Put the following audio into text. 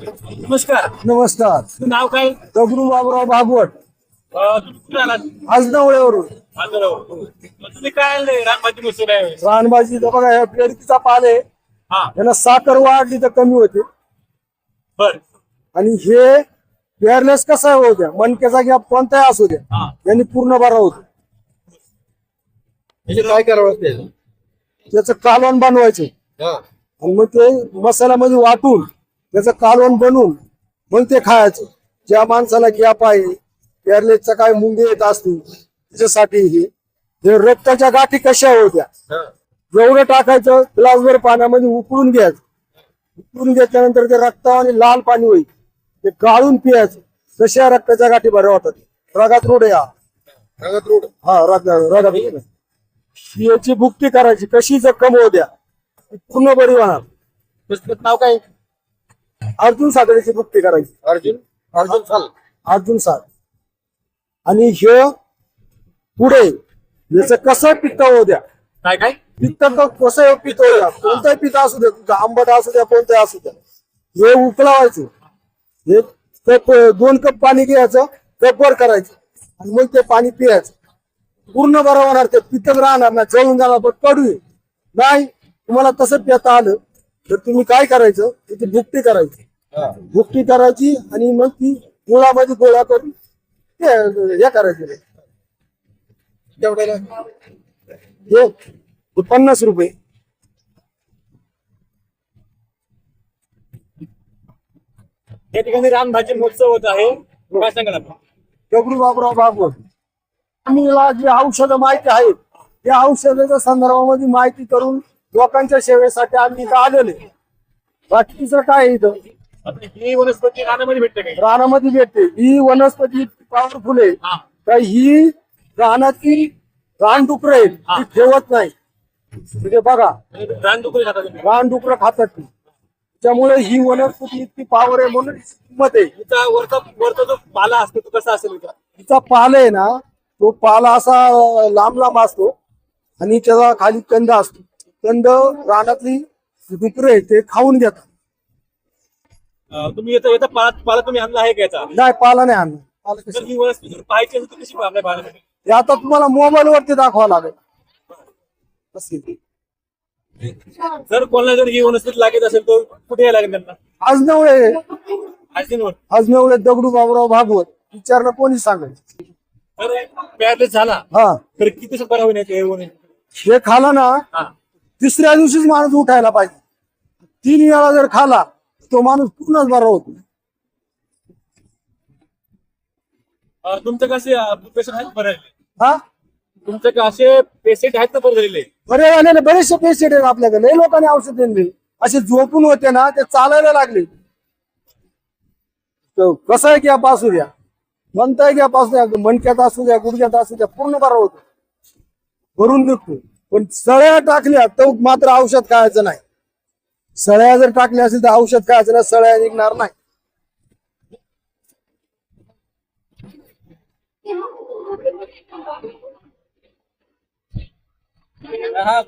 नमस्कार. नमस्कार. तुझं नाव काय? दगडू बाबुराव भागवत. अं, तुम्ही कुठे आलात आजनावळ्यावरून आंध्रावरून. तुम्ही काय आणलंय? रानभाजी मसूर आहे. रानबाजी बघा ह्या पेरकीचा पाल आहे. हा. यांना साखर वाढली तर कमी होते. बर. आणि हे पेअरलेस कसा होत्या मणक्याचा गॅप कोणताही असू द्या. हा. यांनी पूर्ण बरा होतो. काय करावं लागते त्याचं कालवण बनवायचं. आणि मग ते मसाल्यामध्ये वाटून त्याचं कालवण बनवून मग ते खायचं. ज्या माणसाला गॅप आहे पेअरलेसचा काय मुंगे येत असतील त्याच्यासाठी हे. रक्ताच्या गाठी कशा होत्या? एवढं टाकायचं ग्लासभर पाण्यामध्ये उकळून घ्यायचं. उकळून घेतल्यानंतर ते रक्त आणि लाल पाणी होईल. ते गाळून पियायचं. तशा रक्ताच्या गाठी बऱ्या होतात. रगात रोड या. रोड हा रग रगात रोड याची भुक्ती करायची. कशी जखम होऊ द्या? पूर्ण बरी होणार. नाव काय? अर्जुन साखरेची भुक्ती करायची. अर्जुन? अर्जुन साल. अर्जुन साठ आणि हे पुढे याचं कसं पित्त होऊ द्या? काय काय? पित्त कसं पित्त होऊ द्या? कोणतंही पित्त असू द्या तुमचं आंबट असू द्या कोणतंही असू द्या. हे उकळावायचं. हे कप दोन कप पाणी घ्यायचं कपवर करायचं. आणि मग ते पाणी पियायचं पूर्ण बरं होणार ते पित्तच राहणार नाही जळून जाणार पण आहे. नाही तुम्हाला तसं पिता आलं. तर तुम्ही काय करायचं? त्याची भुकटी करायची. भुकटी करायची आणि मग ती गुळामध्ये गोळा करून ते हे करायचे. तेवढ्याला हे पन्नास रुपये. या ठिकाणी महोत्सव होत आहे. काय सांगाल आपण? दगडू बाबराव भागवत आम्हाला जी औषधं माहिती आहेत त्या औषधाच्या संदर्भामध्ये माहिती करून लोकांच्या सेवेसाठी आम्ही इथं आलेले बाकी दुसरं काय आहे इथं? आता ही वनस्पती रानामध्ये भेटते रानामध्ये भेटते. ही वनस्पती पॉवरफुल आहे. हा. तर ही रानाची रानडुकर आहेत. ती ठेवत नाही. म्हणजे बघा रानडुकरी खातात तुम्ही. रानडुकर खातात ती. त्यामुळे ही वनस्पती इतकी पावर आहे म्हणून किंमत आहे. हिचा वरचा वरचा जो पाला असतो तो कसा असेल? तिचा पाल आहे ना तो पाला असा लांब लांब असतो आणि त्याचा खाली कंद असतो. कंद रानातली डुकरं आहे ते खाऊन घेतात. तुम्ही याचा याचा पाला पाला तुम्ही आणला आहे का याचा? नाही पाला नाही आणला. पाला जर कशी? ही वनस्पती जर पाहायची असेल तर कशी आपल्या पाण्यामध्ये हे आता तुम्हाला मोबाईल वरती दाखवावं लागेल. ती. जर कोणाला जर ही वनस्पती लागत असेल तर कुठे यायला लागेल त्यांना? आज नवळे आजीनवर आज नवळे दगडू बाबराव भागवत. विचारणं कोणी तर पॅरलेस झाला. हा. तर किती दिवसात बरा होईल याचे वने? हे खाला ना हा. तिसऱ्या दिवशीच माणूस उठायला पाहिजे. तीन वेळा जर खाला तो माणूस पूर्णच बरा होतो अं, तुमचं कसे पेशंट आहेत बरे? हा? तुमचे का असे पेशंट आहेत ना बरे झालेले? बरे झालेले बरेचसे पेशंट आहेत आपल्याकडे. लय लोकांनी औषध दिले असे झोपून होते ना ते चालायला लागले. तो कसं आहे की या पासू द्या. म्हणताय की या पासू द्या मणक्यात असू द्या गुडघ्यात असू द्या पूर्ण बरा होतो. भरून निघतो पण सळ्या टाकल्या तर मात्र औषध खायचं नाही. सळ्या जर टाकल्या असेल तर औषध खायचं नाही सळ्या निघणार नाही. हा